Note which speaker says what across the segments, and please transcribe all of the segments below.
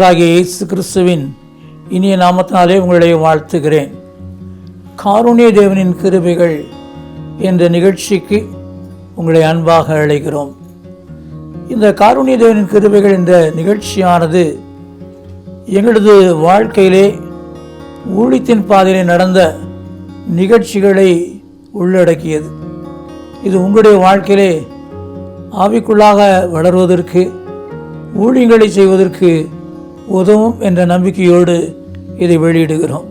Speaker 1: கர்த்தராகிய இயேசு கிறிஸ்துவின் இனிய நாமத்தினாலே உங்களை வாழ்த்துகிறேன். காருண்ய தேவனின் கிருபைகள் என்ற நிகழ்ச்சிக்கு உங்களை அன்பாக அழைக்கிறோம். இந்த காருண்ய தேவனின் கிருபைகள் என்ற நிகழ்ச்சியானது எங்களது வாழ்க்கையிலே ஊழித்தின் பாதையிலே நடந்த நிகழ்ச்சிகளை உள்ளடக்கியது. இது உங்களுடைய வாழ்க்கையிலே ஆவிக்குள்ளாக வளர்வதற்கு ஊழியங்களை செய்வதற்கு உதவும் என்ற நம்பிக்கையோடு இதை வெளியிடுகிறோம்.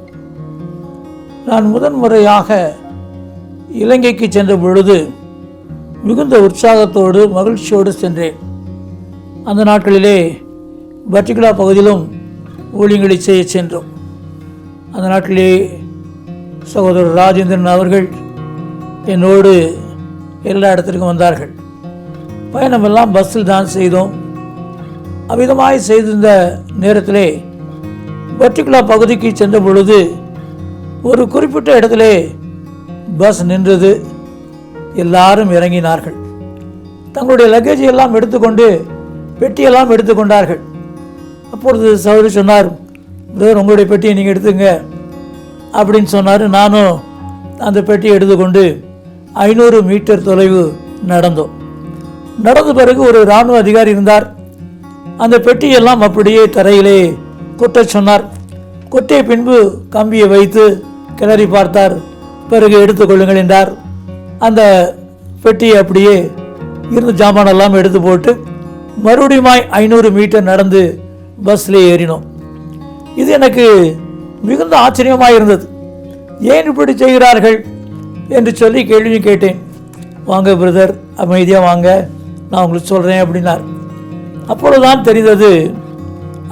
Speaker 1: நான் முதன்முறையாக இலங்கைக்கு சென்ற பொழுது மிகுந்த உற்சாகத்தோடு மகிழ்ச்சியோடு சென்றேன். அந்த நாட்களிலே பட்டிகுலா பகுதியிலும் ஊழியங்களை செய்ய சென்றோம். அந்த நாட்டிலே சகோதரர் ராஜேந்திரன் அவர்கள் என்னோடு எல்லா இடத்திற்கும் வந்தார்கள். பயணமெல்லாம் பஸ்ஸில் தான் செய்தோம். அமிதமாய் செய்திருந்த நேரத்திலே பர்டிகுலா பகுதிக்கு சென்ற பொழுது ஒரு குறிப்பிட்ட இடத்திலே பஸ் நின்றது. எல்லாரும் இறங்கினார்கள். தங்களுடைய லக்கேஜ் எல்லாம் எடுத்துக்கொண்டு பெட்டியெல்லாம் எடுத்துக்கொண்டார்கள். அப்பொழுது சௌரி சொன்னார் பிரதர் உங்களுடைய பெட்டியை நீங்கள் எடுத்துங்க அப்படின்னு சொன்னார். நானும் அந்த பெட்டியை எடுத்துக்கொண்டு ஐநூறு மீட்டர் தொலைவு நடந்தோம். நடந்த பிறகு ஒரு இராணுவ அதிகாரி இருந்தார். அந்த பெட்டியெல்லாம் அப்படியே தரையிலே கொட்டச் சொன்னார். கொட்டிய பின்பு கம்பியை வைத்து கிளறி பார்த்தார். பிறகு எடுத்துக்கொள்ளுங்கள் என்றார். அந்த பெட்டியை அப்படியே இருந்த ஜாமானெல்லாம் எடுத்து போட்டு மறுபடியுமாய் ஐநூறு மீட்டர் நடந்து பஸ்ஸில் ஏறினோம். இது எனக்கு மிகுந்த ஆச்சரியமாக இருந்தது. ஏன் இப்படி செய்கிறார்கள் என்று சொல்லி கேள்வியும் கேட்டேன். வாங்க பிரதர் அமைதியாக வாங்க. நான் உங்களுக்கு சொல்கிறேன் அப்படின்னார். அப்பொழுதுதான் தெரிந்தது.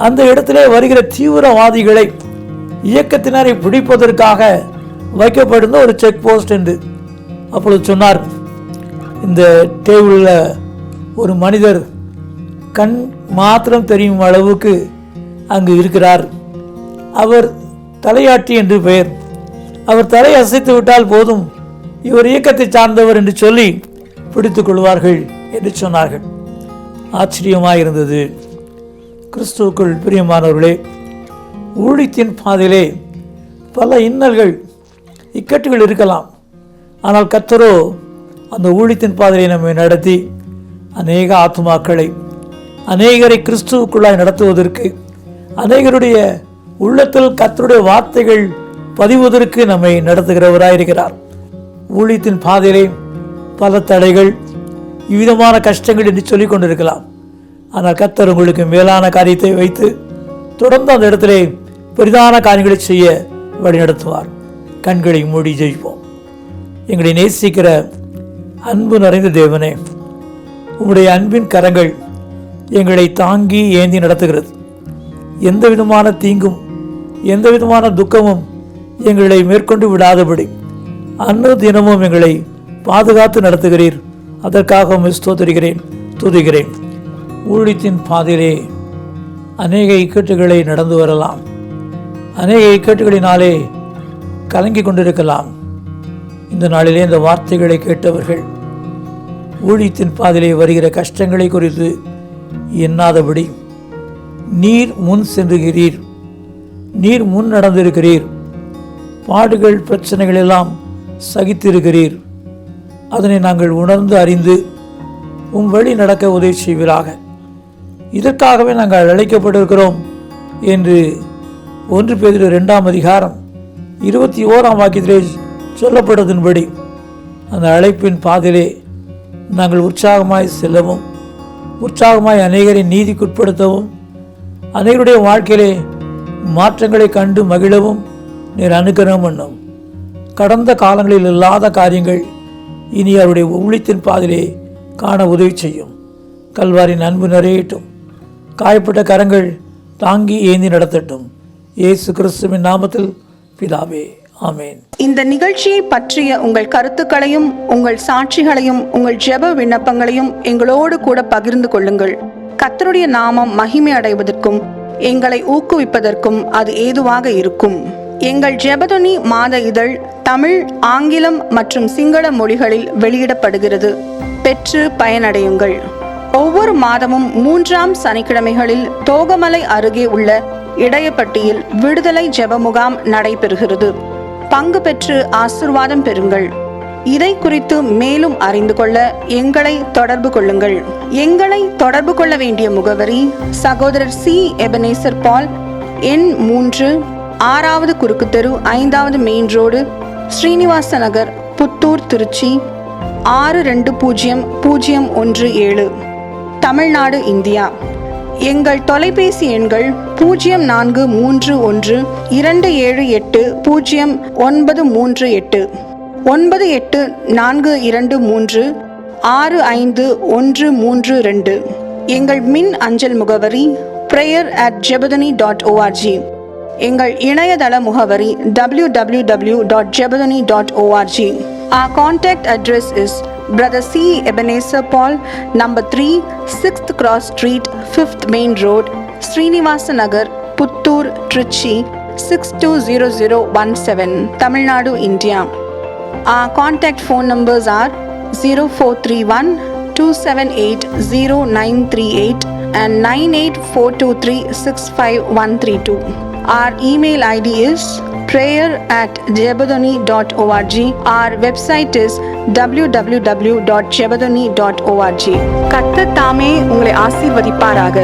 Speaker 1: அந்த இடத்திலே வருகிற தீவிரவாதிகளை இயக்கத்தினரை பிடிப்பதற்காக வைக்கப்படுந்த ஒரு செக் போஸ்ட் என்று அப்பொழுது சொன்னார். இந்த டேபிளில் ஒரு மனிதர் கண் மாத்திரம் தெரியும் அளவுக்கு அங்கு இருக்கிறார். அவர் தலையாட்டி என்று பெயர். அவர் தலை அசைத்து விட்டால் போதும். இவர் இயக்கத்தை சார்ந்தவர் என்று சொல்லி பிடித்துக் கொள்வார்கள் என்று சொன்னார்கள். ஆச்சரியமாக இருந்தது கிறிஸ்துவுக்குள் பிரியமானவர்களே ஊழித்தின் பாதையிலே பல இன்னல்கள் இக்கட்டுகள் இருக்கலாம். ஆனால் கத்தரோ அந்த ஊழித்தின் பாதையை நம்மை நடத்தி அநேக ஆத்துமாக்களை அநேகரை கிறிஸ்துவுக்குள்ளாய் நடத்துவதற்கு அநேகருடைய உள்ளத்தில் கத்தருடைய வார்த்தைகள் பதிவதற்கு நம்மை நடத்துகிறவராயிருக்கிறார். ஊழியத்தின் பாதையிலே பல தடைகள் இவ்விதமான கஷ்டங்கள் என்று சொல்லிக் கொண்டிருக்கலாம் ஆனால் கத்தர் உங்களுக்கு மேலான காரியத்தை வைத்து தொடர்ந்து அந்த இடத்திலே பெரிதான காரியங்களை செய்ய வழிநடத்துவார் கண்களை மூடி ஜெயிப்போம் எங்களை நேசிக்கிற அன்பு நிறைந்த தேவனே உங்களுடைய அன்பின் கரங்கள் எங்களை தாங்கி ஏந்தி நடத்துகிறது. எந்த விதமான தீங்கும் எந்த விதமான துக்கமும் எங்களை மேற்கொண்டு விடாதபடி அன்று தினமும் எங்களை பாதுகாத்து நடத்துகிறீர். அதற்காக உண்மை ஸ்தோத்திரிக்கிறேன் துதிக்கிறேன். ஊழியத்தின் பாதையிலே அநேக இக்கட்டுகளை நடந்து வரலாம். அநேக இக்கட்டுகளினாலே கலங்கி கொண்டிருக்கலாம். இந்த நாளிலே இந்த வார்த்தைகளை கேட்டவர்கள் ஊழியத்தின் பாதையிலே வருகிற கஷ்டங்களை குறித்து எண்ணாதபடி நீர் முன் சென்றுகிறீர். நீர் முன் நடந்திருக்கிறீர். பாடுகள் பிரச்சனைகள் எல்லாம் சகித்திருக்கிறீர். அதனை நாங்கள் உணர்ந்து அறிந்து உம் வழி நடக்க உதவி செய்வீராக. இதற்காகவே நாங்கள் அழைக்கப்பட்டிருக்கிறோம் என்று ஒன்று பேதில் ரெண்டாம் அதிகாரம் இருபத்தி ஓராம் வாக்கியத்திலே சொல்லப்பட்டதன்படி அந்த அழைப்பின் பாதையிலே நாங்கள் உற்சாகமாய் செல்லவும் உற்சாகமாய் அநேகரை நீதிக்குட்படுத்தவும் அநேகருடைய வாழ்க்கையிலே மாற்றங்களை கண்டு மகிழவும் நீர் அனுக்கிரகம் பண்ணும். கடந்த காலங்களில் இல்லாத காரியங்கள் இனி அவருடைய ஊழியத்தின் பாதிலே காண உதவி செய்யும். கல்வாரின் அன்பு நிறையட்டும். காயப்பட்ட கரங்கள் தாங்கி ஏந்தி நடத்தட்டும். இயேசு கிறிஸ்துவின் நாமத்தில் பிதாவே ஆமேன்.
Speaker 2: இந்த நிகழ்ச்சியை பற்றிய உங்கள் கருத்துக்களையும் உங்கள் சாட்சிகளையும் உங்கள் ஜெப விண்ணப்பங்களையும் எங்களோடு கூட பகிர்ந்து கொள்ளுங்கள். கத்தருடைய நாமம் மகிமை அடைவதற்கும் எங்களை ஊக்குவிப்பதற்கும் அது ஏதுவாக இருக்கும். எங்கள் ஜெபதுனி மாத இதழ் தமிழ் ஆங்கிலம் மற்றும் சிங்கள மொழிகளில் வெளியிடப்படுகிறது. பெற்று பயனடையுங்கள். ஒவ்வொரு மாதமும் மூன்றாம் சனிக்கிழமைகளில் தோகமலை அருகே உள்ள இடையப்பட்டியில் விடுதலை ஜெப முகாம் நடைபெறுகிறது. பங்கு பெற்று ஆசிர்வாதம் பெறுங்கள். இதை குறித்து மேலும் அறிந்து கொள்ள எங்களை தொடர்பு கொள்ளுங்கள். எங்களை தொடர்பு கொள்ள வேண்டிய முகவரி சகோதரர் சி. எபனேசர் பால் எண் மூன்று ஆறாவது குறுக்கு தெரு ஐந்தாவது மெயின் ரோடு ஸ்ரீனிவாச நகர் புத்தூர் திருச்சி. ஆறு ரெண்டு பூஜ்ஜியம் பூஜ்ஜியம் ஒன்று ஏழு. தமிழ்நாடு இந்தியா. எங்கள் தொலைபேசி எண்கள் பூஜ்ஜியம் நான்கு மூன்று ஒன்று இரண்டு ஏழு எட்டு பூஜ்ஜியம் ஒன்பது மூன்று எட்டு. ஒன்பது எட்டு நான்கு இரண்டு மூன்று ஆறு ஐந்து ஒன்று மூன்று ரெண்டு. எங்கள் மின் அஞ்சல் முகவரி prayer at Jebathani dot ORG எங்கள் இணையதள முகவரி W W W dot Jebathani dot ORG our contact address is brother C Ebenezer Paul number three sixth cross street fifth main road Srinivasa Nagar Puthur Trichy six two zero zero one seven Tamil Nadu India uh contact phone numbers at zero four three one two seven eight zero nine three eight and nine eight four two three six five one three two Our email ID is prayer at jebadoni.org. Our website is www.jebadoni.org. கத்த தாமே உங்களை ஆசீர்வதிப்பாராக